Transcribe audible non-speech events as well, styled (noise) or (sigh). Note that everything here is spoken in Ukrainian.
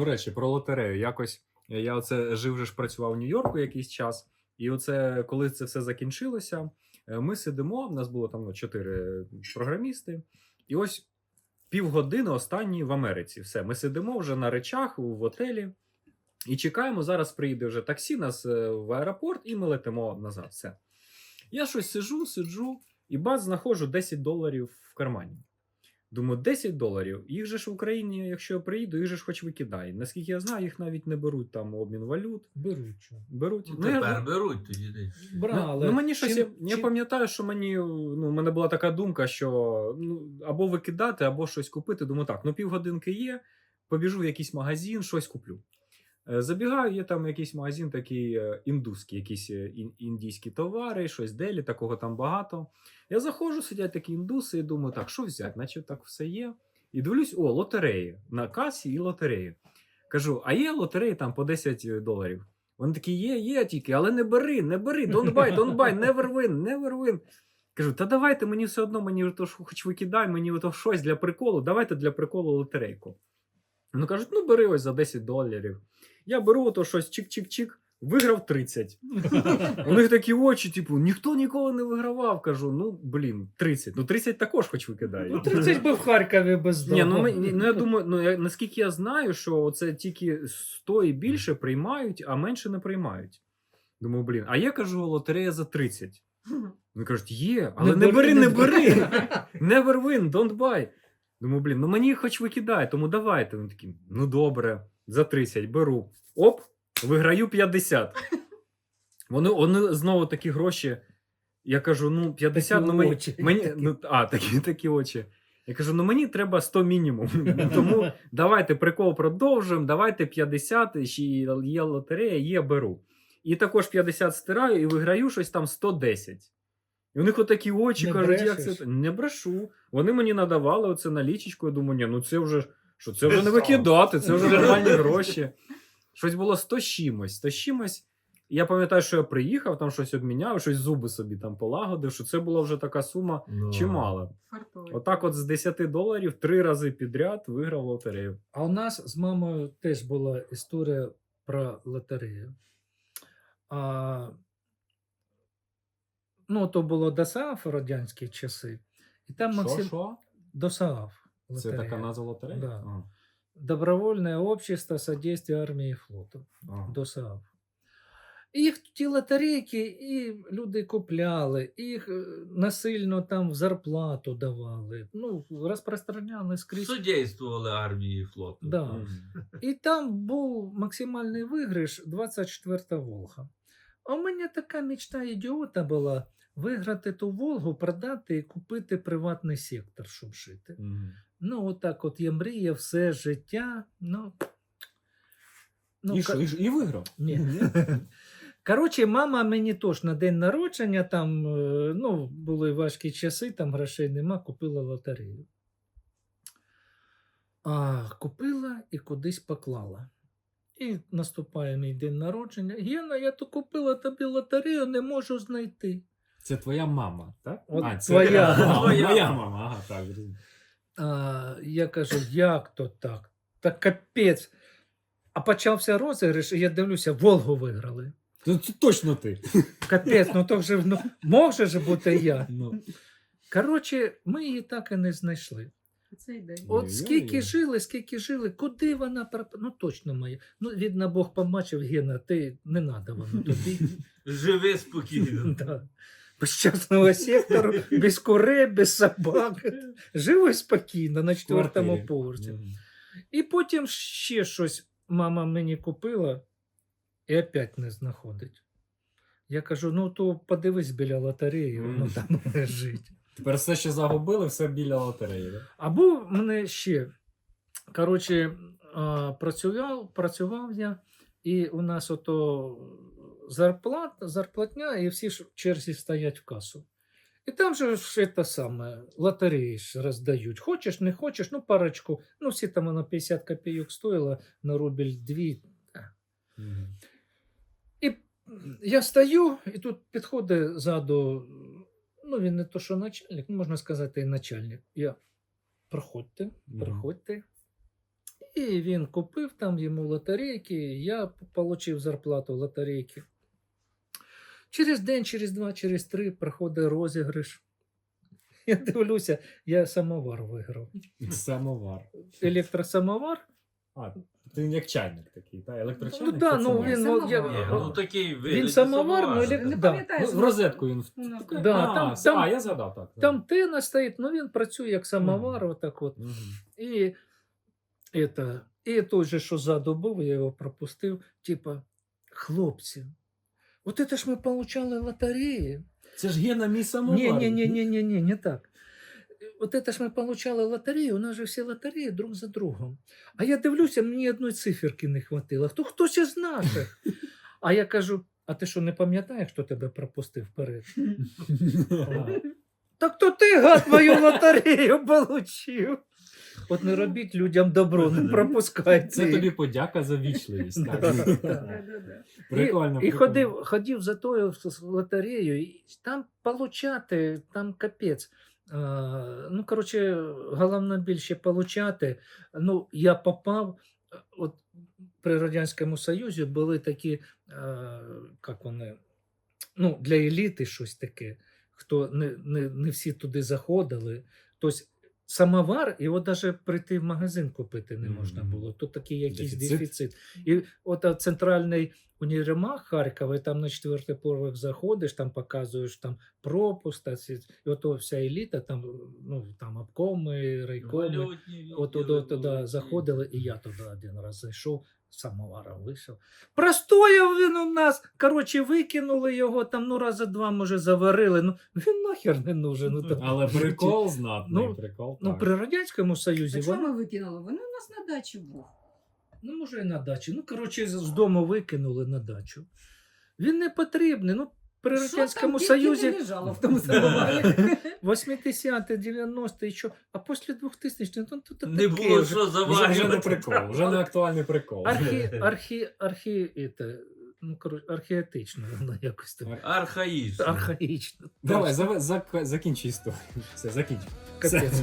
до речі, про лотерею. Якось я оце жив же ж працював в Нью-Йорку якийсь час, і оце, коли це все закінчилося, е, ми сидимо. У нас було там ну, чотири програмісти, і ось півгодини останні в Америці. Все, ми сидимо вже на речах в готелі і чекаємо. Зараз приїде вже таксі, нас е, в аеропорт, і ми летимо назад. Все. Я щось сиджу, сиджу, і бац, знаходжу 10 доларів в кармані. Думаю, 10 доларів. Їх же ж в Україні, якщо я приїду, їх же ж хоч викидай. Наскільки я знаю, їх навіть не беруть там обмін валют. Беруть що. Беруть. Ну, я- тепер беруть тоді десь. Брали. Ну, мені щось, Чим- я, я чим- пам'ятаю, що мені ну, в мене була така думка, що ну, або викидати, або щось купити. Думаю, так, ну півгодинки є, побіжу в якийсь магазин, щось куплю. Е, Забігаю, є там якийсь магазин такий е, індуський, якісь е, індійські товари, щось делі, такого там багато. Я заходжу, сидять такі індуси, і думаю, так, що взяти, наче так все є. І дивлюсь, о, лотереї. На касі і лотереї. Кажу, а є лотереї там по 10 доларів. Вони такі, є, є тільки, але не бери, не бери, don't buy, don't buy, never win, never win. Кажу, та давайте мені все одно, мені то хоч викидай, мені то щось для приколу, давайте для приколу лотерейку. Ну кажуть, ну бери ось за 10 доларів. Я беру то щось чик-чик-чик, виграв 30. (laughs) У них такі очі, типу, ніхто ніколи не вигравав. Кажу, ну блін, 30. Ну 30 також хоч викидає. Ну, 30 би в Харкові без Ні, ну, ми, ну я думаю, ну я, наскільки я знаю, що це тільки 100 і більше приймають, а менше не приймають. Думаю, блін, а я кажу, лотерея за 30. Вони кажуть, є, але не, бери, не бери. Never win, don't buy. Думаю, блін, ну мені хоч викидай, тому давайте. Вони такі, ну добре, за 30 беру. Оп, виграю 50. (laughs) Вони, вони знову такі гроші. Я кажу, ну 50, Такі ну мені, очі. мені Такі. ну, а, такі, такі очі. Я кажу, ну мені треба 100 мінімум. (laughs) Тому давайте прикол продовжуємо, давайте 50, ще є лотерея, є беру. І також 50 стираю і виграю щось там 110. І у них отакі очі Не кажуть, як це. Не брешу. Вони мені надавали оце на лічечку. Я думаю, ні, ну це вже що це вже не викидати, це вже нормальні (laughs) гроші. Щось було 100 з чимось, 100 з чимось. Я пам'ятаю, що я приїхав, там щось обміняв, щось зуби собі там полагодив, що це була вже така сума Ну. чимала. Фартовий. Отак, от з 10 доларів три рази підряд виграв лотерею. А у нас з мамою теж була історія про лотерею. А, ну, то було ДОСААФ радянські часи. І там Максим що? ДОСААФ. Це така назва лотереї? Да. Ага. Добровольне общество содействия армії і флоту. Ага. ДОСААФ. І їх ті лотерейки, і люди купляли, їх е, насильно там в зарплату давали. Ну, розпространяли скрізь. Судействували армії і флоту. Да. Мгм. І там був максимальний виграш 24 Волга. А у мене така мечта ідіота була виграти ту Волгу, продати і купити приватний сектор, щоб жити. Мгм. Ну, отак от я мріяв все життя. Ну, ну, і, що, і, і виграв? Ні. (laughs) Коротше, мама мені теж на день народження, там е, ну, були важкі часи, там грошей нема, купила лотерею. А, купила і кудись поклала. І наступає мій день народження. Гена, я то купила тобі лотерею, не можу знайти. Це твоя мама, так? От а, це твоя. А, Твоя. моя мама, ага, так. зрозумів. А, я кажу, як то так? Та капець. А почався розіграш, і я дивлюся, Волгу виграли. Це, це точно ти. Капець, ну то вже ну, може ж бути я. Ну, Коротше, ми її так і не знайшли. Цей день. От Ой-ой-ой. скільки жили, скільки жили, куди вона пропа- Ну точно моя. Ну, видно, Бог побачив, Гена, ти не надо воно тобі. Живи спокійно. (laughs) Да. Без частного сектору, (laughs) без курей, без собак. Живи спокійно на четвертому поверсі. І потім ще щось мама мені купила і опять не знаходить. Я кажу: ну то подивись біля лотереї, воно там (laughs) лежить. Тепер все, що загубили, все біля лотереї. Да? Або в мене ще. Коротше, працював, працював я, і у нас ото зарплат, зарплатня, і всі ж в черзі стоять в касу. І там же ж це саме, лотереї ж роздають. Хочеш, не хочеш, ну парочку. Ну, всі там воно 50 копійок стоїло, на рубль 2. Мгм. І я стою, і тут підходить ззаду, ну він не то, що начальник, ну можна сказати, і начальник. Я проходьте, проходьте. І він купив там йому лотерейки, я отримав зарплату лотерейки. Через день, через два, через три проходить розіграш. Я дивлюся, я самовар виграв. Самовар. Електросамовар. А, ти як чайник такий, та? Електрочайник? Ну, да, ну, самовар. він, Самовар. я- Ні, ну такий вигляд. Він самовар, ну, елек- Не да. пам'ятаєш? Ну, в розетку він. в- Ну, Да, а, там- с- там- а, я згадав так. да. Там тина стоїть, ну він працює як самовар, отак от. Мгм. І, это, і той же, що ззаду був, я його пропустив. Типа, хлопці, от це ж ми получали лотереї. Це ж Гена мій самовар. Не, не, не, не, не, не, не так. Вот это ж ми получали лотерею, у нас же всі лотереї друг за другом. А я дивлюся, мені одної циферки не хватило. Хто хтось із наших? А я кажу: а ти що не пам'ятаєш, хто тебе пропустив вперед? (laughs) Так то ти, гад, мою лотерею получив. От не робіть людям добро, не пропускайте. Це їх. тобі подяка за вічливість. Так. да. Прикольно. І, і ходив, ходив за тою лотереєю, і там получати, там капець. А, ну, коротше, головне більше получати. Ну, я попав, от при Радянському Союзі були такі, е, як вони, ну, для еліти щось таке, хто не, не, не всі туди заходили. Тобто самовар, і от навіть прийти в магазин купити не можна було. Тут такий якийсь Дефіцит. дефіцит. І от центральний універмаг Харкова, і там на четвертий поверх заходиш, там показуєш там пропуск, та ці- і от вся еліта, там, ну, там обкоми, райкоми. От туди, туди заходили, і я туди один раз зайшов, самовара вийшов. Простояв він у нас. Коротше, викинули його там, ну, рази два, може, заварили. Ну, він нахер не нужен. Ну, там. Але прикол знатний, Ну, прикол. ну, при Радянському Союзі А що воно, ми викинули? Він у нас на дачі був. ну, може, і на дачі. Ну, коротше, з з дому викинули на дачу. Він не потрібний. Ну, при Що Радянському Союзі лежало в тому самоварі. 80-ті, 90-ті, і що, а після 2000 ну, то, Не було що Вже, вже не прикол, вже не актуальний прикол. Архі, архі, архі, это, ну, коротше, археатично воно якось так. Архаїчно. Архаїчно. Давай, зав- зак- закінчи історію. Все, закінчи. Капець.